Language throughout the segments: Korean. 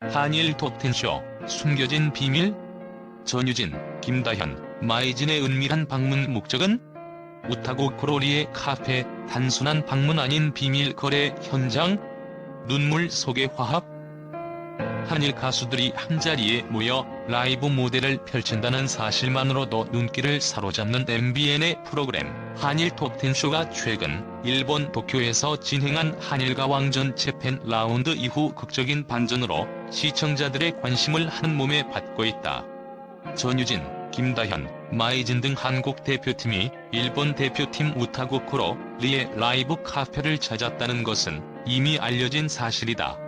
한일 톱텐쇼 숨겨진 비밀? 전유진, 김다현, 마이진의 은밀한 방문 목적은? 우타고 코로리의 카페 단순한 방문 아닌 비밀 거래 현장? 눈물 속의 화합 한일 가수들이 한자리에 모여 라이브 무대를 펼친다는 사실만으로도 눈길을 사로잡는 MBN의 프로그램 한일 톱텐쇼가 최근 일본 도쿄에서 진행한 한일가 왕전 재팬 라운드 이후 극적인 반전으로 시청자들의 관심을 한 몸에 받고 있다. 전유진, 김다현, 마이진 등 한국 대표팀이 일본 대표팀 우타고코로 리의 라이브 카페를 찾았다는 것은 이미 알려진 사실이다.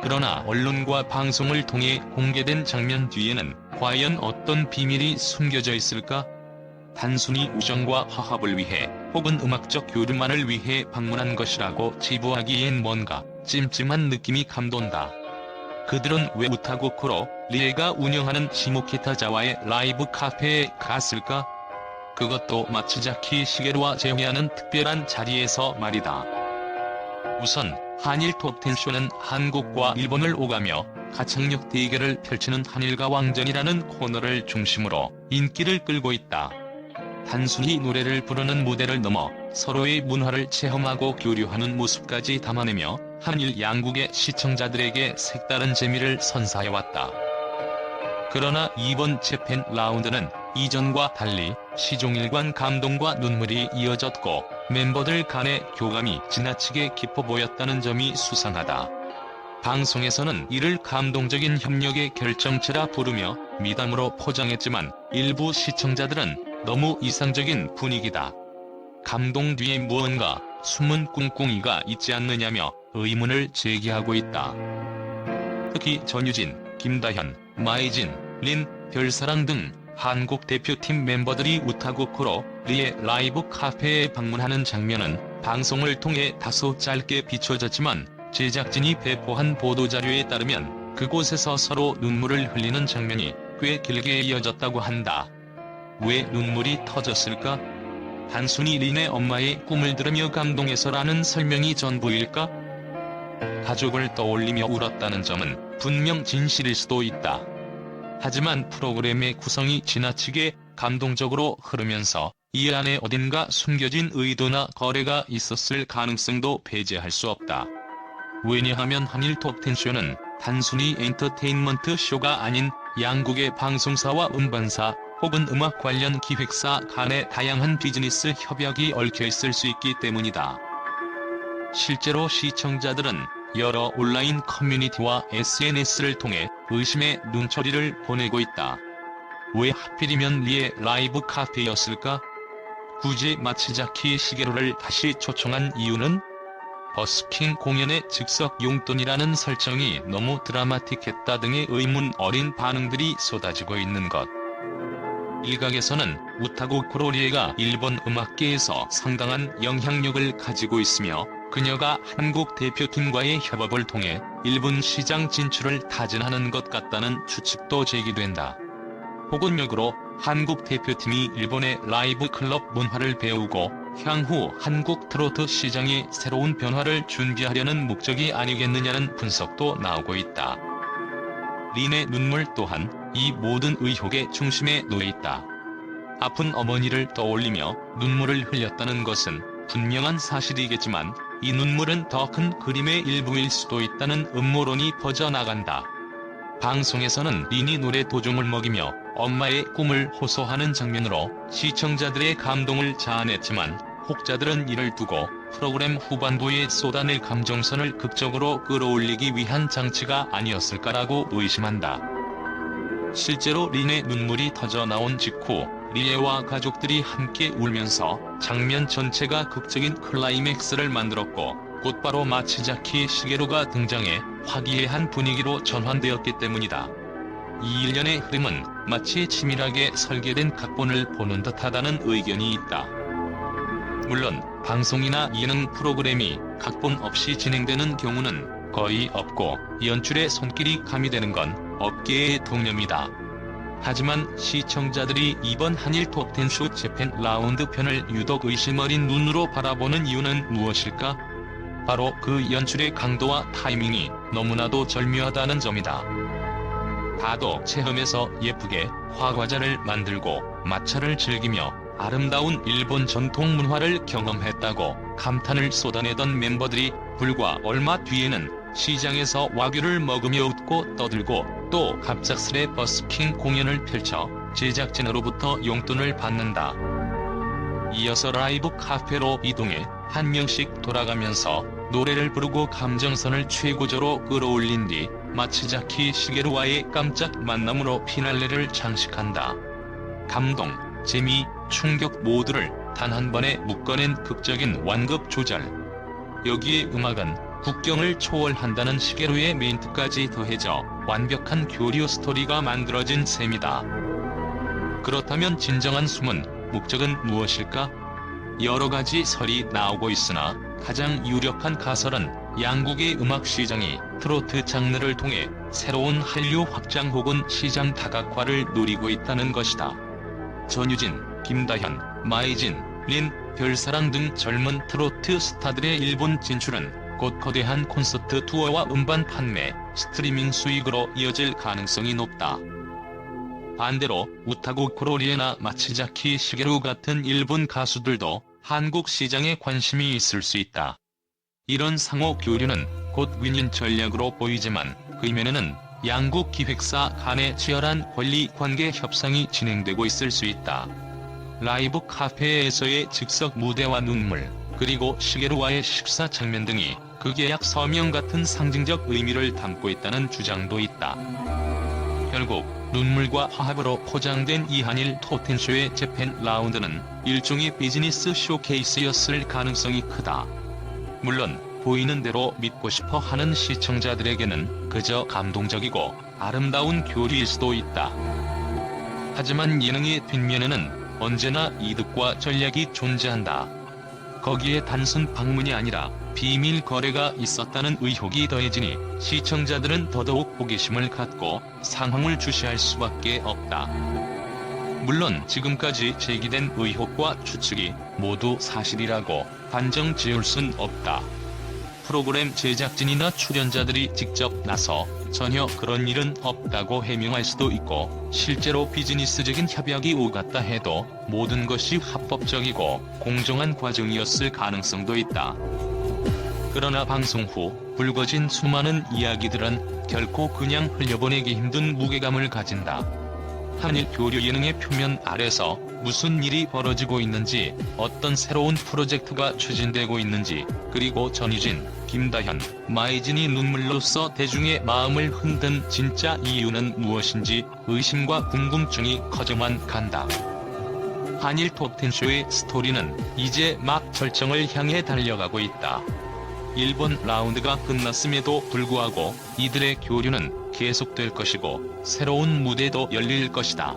그러나 언론과 방송을 통해 공개된 장면 뒤에는 과연 어떤 비밀이 숨겨져 있을까? 단순히 우정과 화합을 위해 혹은 음악적 교류만을 위해 방문한 것이라고 지부하기엔 뭔가 찜찜한 느낌이 감돈다. 그들은 왜 우타고코로 리에가 운영하는 시모키타자와의 라이브 카페에 갔을까? 그것도 마츠자키 시게루와 재회하는 특별한 자리에서 말이다. 우선 한일 톱텐쇼는 한국과 일본을 오가며 가창력 대결을 펼치는 한일가 왕전이라는 코너를 중심으로 인기를 끌고 있다. 단순히 노래를 부르는 무대를 넘어 서로의 문화를 체험하고 교류하는 모습까지 담아내며 한일 양국의 시청자들에게 색다른 재미를 선사해왔다. 그러나 이번 재팬 라운드는 이전과 달리 시종일관 감동과 눈물이 이어졌고 멤버들 간의 교감이 지나치게 깊어 보였다는 점이 수상하다. 방송에서는 이를 감동적인 협력의 결정체라 부르며 미담으로 포장했지만 일부 시청자들은 너무 이상적인 분위기다. 감동 뒤에 무언가 숨은 꿍꿍이가 있지 않느냐며 의문을 제기하고 있다. 특히 전유진, 김다현, 마이진, 린, 별사랑 등 한국 대표팀 멤버들이 우타고코로 리의 라이브 카페에 방문하는 장면은 방송을 통해 다소 짧게 비춰졌지만 제작진이 배포한 보도자료에 따르면 그곳에서 서로 눈물을 흘리는 장면이 꽤 길게 이어졌다고 한다. 왜 눈물이 터졌을까? 단순히 린의 엄마의 꿈을 들으며 감동해서라는 설명이 전부일까? 가족을 떠올리며 울었다는 점은 분명 진실일 수도 있다. 하지만 프로그램의 구성이 지나치게 감동적으로 흐르면서 이 안에 어딘가 숨겨진 의도나 거래가 있었을 가능성도 배제할 수 없다. 왜냐하면 한일 톱텐쇼는 단순히 엔터테인먼트 쇼가 아닌 양국의 방송사와 음반사 혹은 음악 관련 기획사 간의 다양한 비즈니스 협약이 얽혀 있을 수 있기 때문이다. 실제로 시청자들은 여러 온라인 커뮤니티와 SNS를 통해 의심의 눈초리를 보내고 있다. 왜 하필이면 리의 라이브 카페였을까? 굳이 마츠자키 시게루를 다시 초청한 이유는 버스킹 공연의 즉석 용돈이라는 설정이 너무 드라마틱했다 등의 의문 어린 반응들이 쏟아지고 있는 것. 일각에서는 우타고 코로리에가 일본 음악계에서 상당한 영향력을 가지고 있으며 그녀가 한국 대표팀과의 협업을 통해 일본 시장 진출을 타진하는 것 같다는 추측도 제기된다. 혹은 역으로 한국 대표팀이 일본의 라이브 클럽 문화를 배우고 향후 한국 트로트 시장의 새로운 변화를 준비하려는 목적이 아니겠느냐는 분석도 나오고 있다. 린의 눈물 또한 이 모든 의혹의 중심에 놓여 있다. 아픈 어머니를 떠올리며 눈물을 흘렸다는 것은 분명한 사실이겠지만 이 눈물은 더 큰 그림의 일부일 수도 있다는 음모론이 퍼져나간다. 방송에서는 린이 노래 도중을 먹이며 엄마의 꿈을 호소하는 장면으로 시청자들의 감동을 자아냈지만 혹자들은 이를 두고 프로그램 후반부에 쏟아낼 감정선을 극적으로 끌어올리기 위한 장치가 아니었을까라고 의심한다. 실제로 린의 눈물이 터져 나온 직후 리에와 가족들이 함께 울면서 장면 전체가 극적인 클라이맥스를 만들었고 곧바로 마츠자키 시게루가 등장해 화기애애한 분위기로 전환되었기 때문이다. 이 일련의 흐름은 마치 치밀하게 설계된 각본을 보는 듯하다는 의견이 있다. 물론 방송이나 예능 프로그램이 각본 없이 진행되는 경우는 거의 없고 연출의 손길이 가미되는 건 업계의 통념이다. 하지만 시청자들이 이번 한일 톱텐쇼 재팬 라운드 편을 유독 의심 어린 눈으로 바라보는 이유는 무엇일까? 바로 그 연출의 강도와 타이밍이 너무나도 절묘하다는 점이다. 다도 체험에서 예쁘게 화과자를 만들고 마차를 즐기며 아름다운 일본 전통 문화를 경험했다고 감탄을 쏟아내던 멤버들이 불과 얼마 뒤에는 시장에서 와규를 먹으며 웃고 떠들고 또 갑작스레 버스킹 공연을 펼쳐 제작진으로부터 용돈을 받는다. 이어서 라이브 카페로 이동해 한 명씩 돌아가면서 노래를 부르고 감정선을 최고조로 끌어올린 뒤 마츠자키 시게루와의 깜짝 만남으로 피날레를 장식한다. 감동, 재미, 충격 모두를 단 한 번에 묶어낸 극적인 완급 조절. 여기에 음악은 국경을 초월한다는 시게루의 멘트까지 더해져 완벽한 교류 스토리가 만들어진 셈이다. 그렇다면 진정한 숨은 목적은 무엇일까? 여러 가지 설이 나오고 있으나 가장 유력한 가설은 양국의 음악 시장이 트로트 장르를 통해 새로운 한류 확장 혹은 시장 다각화를 노리고 있다는 것이다. 전유진, 김다현, 마이진, 린, 별사랑 등 젊은 트로트 스타들의 일본 진출은 곧 거대한 콘서트 투어와 음반 판매, 스트리밍 수익으로 이어질 가능성이 높다. 반대로 우타고 코로리에나 마츠자키 시게루 같은 일본 가수들도 한국 시장에 관심이 있을 수 있다. 이런 상호 교류는 곧 윈윈 전략으로 보이지만 그 이면에는 양국 기획사 간의 치열한 권리 관계 협상이 진행되고 있을 수 있다. 라이브 카페에서의 즉석 무대와 눈물, 그리고 시게루와의 식사 장면 등이 그 계약 서명 같은 상징적 의미를 담고 있다는 주장도 있다. 결국 눈물과 화합으로 포장된 이한일 토텐쇼의 재팬 라운드는 일종의 비즈니스 쇼케이스였을 가능성이 크다. 물론 보이는 대로 믿고 싶어 하는 시청자들에게는 그저 감동적이고 아름다운 교리일 수도 있다. 하지만 예능의 뒷면에는 언제나 이득과 전략이 존재한다. 거기에 단순 방문이 아니라 비밀 거래가 있었다는 의혹이 더해지니 시청자들은 더더욱 호기심을 갖고 상황을 주시할 수밖에 없다. 물론 지금까지 제기된 의혹과 추측이 모두 사실이라고 단정 지을 순 없다. 프로그램 제작진이나 출연자들이 직접 나서 전혀 그런 일은 없다고 해명할 수도 있고 실제로 비즈니스적인 협약이 오갔다 해도 모든 것이 합법적이고 공정한 과정이었을 가능성도 있다. 그러나 방송 후 불거진 수많은 이야기들은 결코 그냥 흘려보내기 힘든 무게감을 가진다. 한일 교류 예능의 표면 아래서 무슨 일이 벌어지고 있는지, 어떤 새로운 프로젝트가 추진되고 있는지, 그리고 전희진, 김다현, 마이진이 눈물로써 대중의 마음을 흔든 진짜 이유는 무엇인지 의심과 궁금증이 커져만 간다. 한일 톱텐쇼의 스토리는 이제 막 절정을 향해 달려가고 있다. 일본 라운드가 끝났음에도 불구하고 이들의 교류는 계속될 것이고 새로운 무대도 열릴 것이다.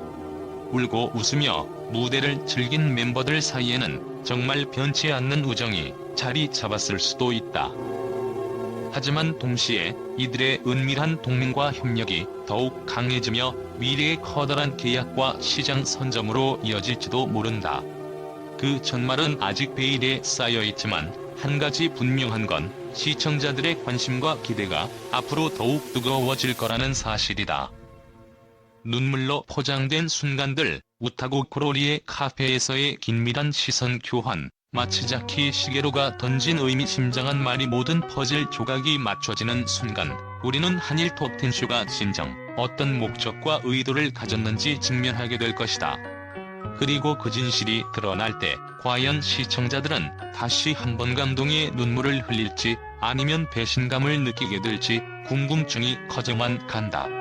울고 웃으며 무대를 즐긴 멤버들 사이에는 정말 변치 않는 우정이 자리 잡았을 수도 있다. 하지만 동시에 이들의 은밀한 동맹과 협력이 더욱 강해지며 미래의 커다란 계약과 시장 선점으로 이어질지도 모른다. 그 전말은 아직 베일에 쌓여 있지만 한 가지 분명한 건 시청자들의 관심과 기대가 앞으로 더욱 뜨거워질 거라는 사실이다. 눈물로 포장된 순간들, 우타고 코로리의 카페에서의 긴밀한 시선 교환, 마츠자키 시게로가 던진 의미심장한 말이 모든 퍼즐 조각이 맞춰지는 순간, 우리는 한일 톱텐쇼가 진정 어떤 목적과 의도를 가졌는지 직면하게 될 것이다. 그리고 그 진실이 드러날 때 과연 시청자들은 다시 한번 감동의 눈물을 흘릴지 아니면 배신감을 느끼게 될지 궁금증이 커져만 간다.